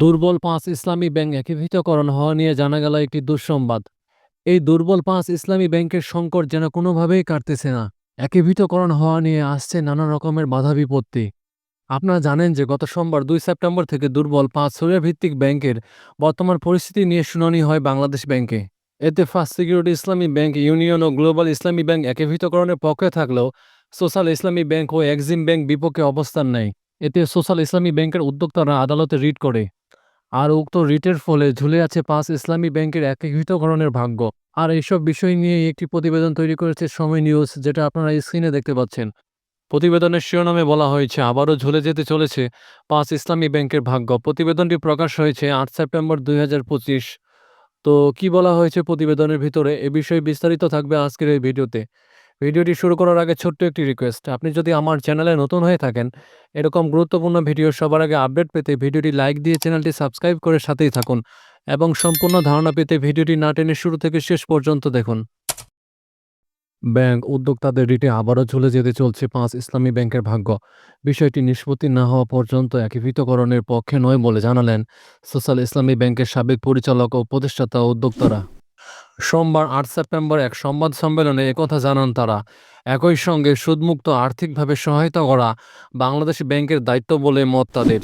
দুর্বল পাঁচ ইসলামী ব্যাংক একীভূতকরণ হওয়া নিয়ে জানা গেল একটি দুঃসংবাদ। এই দুর্বল পাঁচ ইসলামী ব্যাংকের সংকট যেন কোনোভাবেই কাটতেছে না। একীভূতকরণ হওয়া নিয়ে আসছে নানা রকমের বাধা বিপত্তি। আপনারা জানেন যে গত সোমবার দুই সেপ্টেম্বর থেকে দুর্বল পাঁচ ভিত্তিক ব্যাংকের বর্তমান পরিস্থিতি নিয়ে শুনানি হয় বাংলাদেশ ব্যাংকে। এতে first security Islami bank, union ও গ্লোবাল ইসলামী ব্যাংক একীভূতকরণের পক্ষে থাকলেও সোশ্যাল ইসলামী ব্যাংক ও এক্সিম ব্যাংক বিপক্ষে অবস্থান নেয়। এতে সোশ্যাল ইসলামী ব্যাংকের উদ্যোক্তারা আদালতে রিট করে। আর উক্ত রিটের ফলে ঝুলে আছে পাঁচ ইসলামী ব্যাংকের একীভূতকরণের ভাগ্য। আর এইসব বিষয় নিয়ে একটি প্রতিবেদন তৈরি করেছে সময় নিউজ, যেটা আপনারা স্ক্রিনে দেখতে পাচ্ছেন। প্রতিবেদনের শিরোনামে বলা হয়েছে, আবারও ঝুলে যেতে চলেছে পাঁচ ইসলামী ব্যাংকের ভাগ্য। প্রতিবেদনটি প্রকাশ হয়েছে আট সেপ্টেম্বর দুই হাজার পঁচিশ। তো কি বলা হয়েছে প্রতিবেদনের ভিতরে? এ বিষয়ে বিস্তারিত থাকবে আজকের এই ভিডিওতে। ভিডিওটি শুরু করার আগে ছোট্ট একটি রিকোয়েস্ট আপনি যদি আমার চ্যানেলে নতুন হয়ে থাকেন, এরকম গুরুত্বপূর্ণ ভিডিও সবার আগে আপডেট পেতে ভিডিওটি লাইক দিয়ে চ্যানেলটি সাবস্ক্রাইব করে সাথেই থাকুন এবং সম্পূর্ণ ধারণা পেতে ভিডিওটি না টেনে শুরু থেকে শেষ পর্যন্ত দেখুন। ব্যাংক উদ্যোক্তাদের রিটে আবারও ঝুলে যেতে চলছে পাঁচ ইসলামী ব্যাংকের ভাগ্য। বিষয়টি নিষ্পত্তি না হওয়া পর্যন্ত একীভূতকরণের পক্ষে নয় বলে জানালেন সোশ্যাল ইসলামী ব্যাংকের সাবেক পরিচালক ও প্রতিষ্ঠাতা উদ্যোক্তারা। সোমবার আট সেপ্টেম্বর এক সংবাদ সম্মেলনে একথা জানান তারা। একই সঙ্গে সুদমুক্ত আর্থিকভাবে সহায়তা করা বাংলাদেশ ব্যাংকের দায়িত্ব বলে মত তাদের।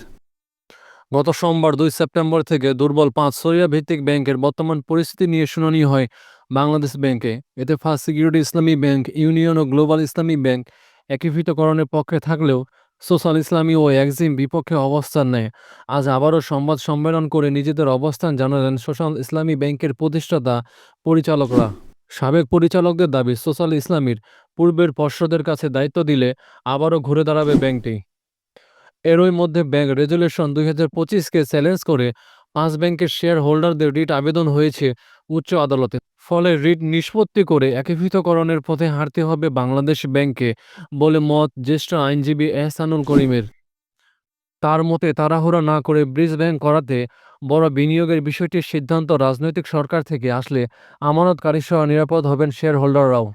গত সোমবার দুই সেপ্টেম্বর থেকে দুর্বল পাঁচ সরিয়া ভিত্তিক ব্যাংকের বর্তমান পরিস্থিতি নিয়ে শুনানি হয় বাংলাদেশ ব্যাংকে। এতে first security Islami bank, union ও গ্লোবাল ইসলামী ব্যাংক একীভূতকরণের পক্ষে থাকলেও সোশ্যাল ইসলামী ও এক্সিম বিপক্ষে অবস্থান নেয়। আজ আবারও সংবাদ সম্মেলন করে নিজেদের অবস্থান জানালেন সোশ্যাল ইসলামী ব্যাংকের প্রতিষ্ঠাতা পরিচালকরা। সাবেক পরিচালকদের দাবি, সোশ্যাল ইসলামীর পূর্বের পর্ষদের কাছে দায়িত্ব দিলে আবারও ঘুরে দাঁড়াবে ব্যাংকটি। এরই মধ্যে ব্যাংক রেজুলেশন দুই হাজার পঁচিশকে চ্যালেঞ্জ করে পাঁচ ব্যাংকের শেয়ার হোল্ডারদের রিট আবেদন হয়েছে উচ্চ আদালতে। ফলে রিট নিষ্পত্তি করে একীভূতকরণের পথে হাঁটতে হবে বাংলাদেশ ব্যাংকে বলে মত জ্যেষ্ঠ আইনজীবী এহসানুল করিমের। তার মতে, তাড়াহুড়া না করে ব্রিজ ব্যাংক করাতে বড় বিনিয়োগের বিষয়টির সিদ্ধান্ত রাজনৈতিক সরকার থেকে আসলে আমানতকারীসহ নিরাপদ হবেন শেয়ার হোল্ডাররাও